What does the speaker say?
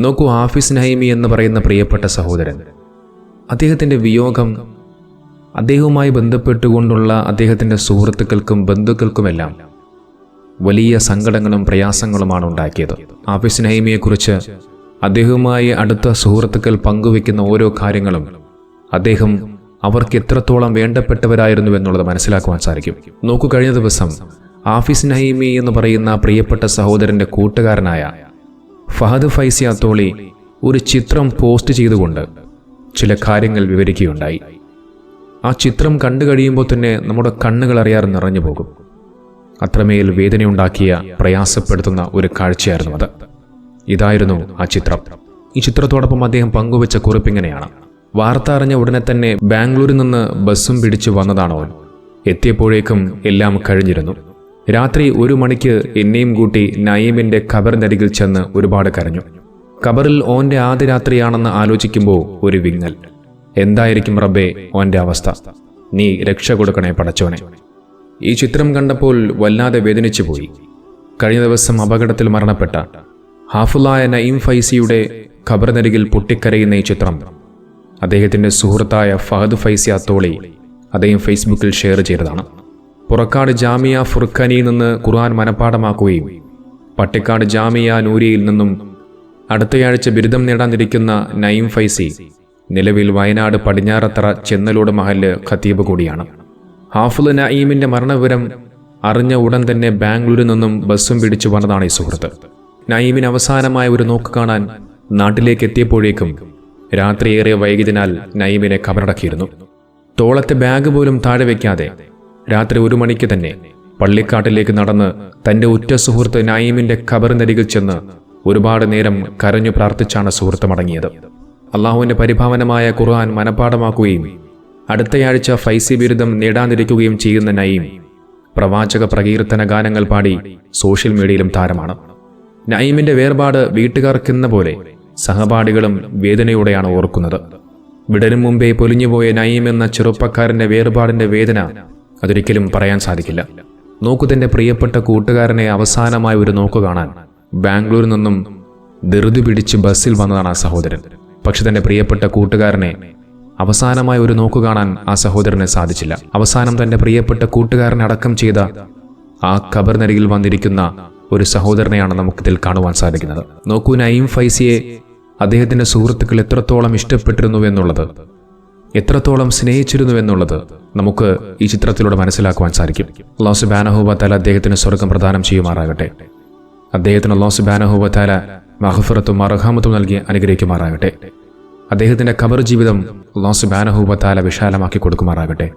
നോക്കൂ ആഫീസ് നഹീമി എന്ന് പറയുന്ന പ്രിയപ്പെട്ട സഹോദരൻ. അദ്ദേഹത്തിന്റെ വിയോഗം അദ്ദേഹവുമായി ബന്ധപ്പെട്ടുകൊണ്ടുള്ള അദ്ദേഹത്തിന്റെ സുഹൃത്തുക്കൾക്കും ബന്ധുക്കൾക്കുമെല്ലാം വലിയ സങ്കടങ്ങളും പ്രയാസങ്ങളുമാണ് ഉണ്ടാക്കിയത്. ആഫീസ് നഹീമിയെക്കുറിച്ച് അദ്ദേഹവുമായി അടുത്ത സുഹൃത്തുക്കൾ പങ്കുവെക്കുന്ന ഓരോ കാര്യങ്ങളും അദ്ദേഹം അവർക്ക് എത്രത്തോളം വേണ്ടപ്പെട്ടവരായിരുന്നു എന്നുള്ളത് മനസ്സിലാക്കുവാൻ സാധിക്കും. നോക്കൂ കഴിഞ്ഞ ദിവസം ആഫീസ് നഹീമി എന്ന് പറയുന്ന പ്രിയപ്പെട്ട സഹോദരന്റെ കൂട്ടുകാരനായ ഫഹദ് ഫൈസി അത്തോളി ഒരു ചിത്രം പോസ്റ്റ് ചെയ്തുകൊണ്ട് ചില കാര്യങ്ങൾ വിവരിക്കുകയുണ്ടായി. ആ ചിത്രം കണ്ടു കഴിയുമ്പോൾ തന്നെ നമ്മുടെ കണ്ണുകൾ അറിയാതെ നിറഞ്ഞു പോകും. അത്രമേൽ വേദനയുണ്ടാക്കിയ പ്രയാസപ്പെടുത്തുന്ന ഒരു കാഴ്ചയായിരുന്നു അത്. ഇതായിരുന്നു ആ ചിത്രം. ഈ ചിത്രത്തോടൊപ്പം അദ്ദേഹം പങ്കുവച്ച കുറിപ്പിങ്ങനെയാണ് വാർത്ത അറിഞ്ഞ ഉടനെ തന്നെ ബാംഗ്ലൂരിൽ നിന്ന് ബസ്സും പിടിച്ചു വന്നതാണ് അവൻ. എത്തിയപ്പോഴേക്കും എല്ലാം കഴിഞ്ഞിരുന്നു. രാത്രി ഒരു മണിക്ക് എന്നെയും കൂട്ടി നയീമിന്റെ ഖബറിനരികിൽ ചെന്ന് ഒരുപാട് കരഞ്ഞു. ഖബറിൽ ഓന്റെ ആദ്യ രാത്രിയാണെന്ന് ആലോചിക്കുമ്പോൾ ഒരു വിങ്ങൽ. എന്തായിരിക്കും റബ്ബേ ഓന്റെ അവസ്ഥ? നീ രക്ഷ കൊടുക്കണേ പടച്ചോനെ. ഈ ചിത്രം കണ്ടപ്പോൾ വല്ലാതെ വേദനിച്ചു പോയി കഴിഞ്ഞ ദിവസം അപകടത്തിൽ മരണപ്പെട്ട ഹാഫുലായ നയീം ഫൈസിയുടെ ഖബറിനരികിൽ പൊട്ടിക്കരയുന്ന ഈ ചിത്രം അദ്ദേഹത്തിന്റെ സുഹൃത്തായ ഫഹദ് ഫൈസി അത്തോളി അദ്ദേഹം ഫേസ്ബുക്കിൽ ഷെയർ ചെയ്തതാണ്. പുറക്കാട് ജാമിയ ഫുർഖനിയിൽ നിന്ന് ഖുർആൻ മനഃപ്പാടമാക്കുകയും പട്ടിക്കാട് ജാമിയ നൂരിയിൽ നിന്നും അടുത്തയാഴ്ച ബിരുദം നേടാനിരിക്കുന്ന നയിം ഫൈസി നിലവിൽ വയനാട് പടിഞ്ഞാറത്തറ ചെന്നലോട് മഹൽ ഖത്തീബ് കൂടിയാണ്. ഹാഫുൽ നയീമിന്റെ മരണവിവരം അറിഞ്ഞ ഉടൻ തന്നെ ബാംഗ്ലൂരിൽ നിന്നും ബസ്സും പിടിച്ചു വന്നതാണ് ഈ സുഹൃത്ത്. നയീമിന് അവസാനമായ ഒരു നോക്ക് കാണാൻ നാട്ടിലേക്ക് എത്തിയപ്പോഴേക്കും രാത്രിയേറെ വൈകിയതിനാൽ നയീമിനെ കബറടക്കിയിരുന്നു. തോളത്തെ ബാഗ് പോലും താഴെ വയ്ക്കാതെ രാത്രി ഒരു മണിക്ക് തന്നെ പള്ളിക്കാട്ടിലേക്ക് നടന്ന് തന്റെ ഉറ്റ സുഹൃത്ത് നയീമിന്റെ ഖബറിനരികിൽ ചെന്ന് ഒരുപാട് നേരം കരഞ്ഞു പ്രാർത്ഥിച്ചാണ് സുഹൃത്ത് മടങ്ങിയത്. അള്ളാഹുവിന്റെ പരിഭാവനമായ ഖുർആൻ മനഃപ്പാടമാക്കുകയും അടുത്തയാഴ്ച ഫൈസി ബിരുദം നേടാനിരിക്കുകയും ചെയ്യുന്ന നയീം പ്രവാചക പ്രകീർത്തന ഗാനങ്ങൾ പാടി സോഷ്യൽ മീഡിയയിലും താരമാണ്. നയീമിന്റെ വേർപാട് വീട്ടുകാർക്കെന്ന പോലെ സഹപാഠികളും വേദനയോടെയാണ് ഓർക്കുന്നത്. വിടരും മുമ്പേ പൊലിഞ്ഞുപോയ നയീം എന്ന ചെറുപ്പക്കാരന്റെ വേർപാടിന്റെ വേദന അതൊരിക്കലും പറയാൻ സാധിക്കില്ല. നോക്കു തന്റെ പ്രിയപ്പെട്ട കൂട്ടുകാരനെ അവസാനമായി ഒരു നോക്കു കാണാൻ. ബാംഗ്ലൂരിൽ നിന്നും ധൃതി പിടിച്ച് ബസ്സിൽ വന്നതാണ് ആ സഹോദരൻ. പക്ഷെ തന്റെ പ്രിയപ്പെട്ട കൂട്ടുകാരനെ അവസാനമായി ഒരു നോക്കു കാണാൻ ആ സഹോദരന് സാധിച്ചില്ല. അവസാനം തന്റെ പ്രിയപ്പെട്ട കൂട്ടുകാരനെ അടക്കം ചെയ്ത ആ ഖബറിനരികിൽ വന്നിരിക്കുന്ന ഒരു സഹോദരനെയാണ് നമുക്കിതിൽ കാണുവാൻ സാധിക്കുന്നത്. നോക്കൂ നയീം ഫൈസിയെ അദ്ദേഹത്തിന്റെ സുഹൃത്തുക്കൾ എത്രത്തോളം ഇഷ്ടപ്പെട്ടിരുന്നു എന്നുള്ളത്. എത്രത്തോളം സ്നേഹിച്ചിരുന്നു എന്നുള്ളത് നമുക്ക് ഈ ചിത്രത്തിലൂടെ മനസ്സിലാക്കുവാൻ സാധിക്കും. അള്ളാഹു ബാനഹൂബത്താല അദ്ദേഹത്തിന് സ്വർഗം പ്രദാനം ചെയ്യുമാറാകട്ടെ. അദ്ദേഹത്തിന് അള്ളാഹു ബാനഹൂബത്താല മഹഫറത്തും അർഹാമത്തും നൽകി അനുഗ്രഹിക്കുമാറാകട്ടെ. അദ്ദേഹത്തിന്റെ ഖബർ ജീവിതം അള്ളാഹു ബാനഹൂബത്താല വിശാലമാക്കി കൊടുക്കുമാറാകട്ടെ.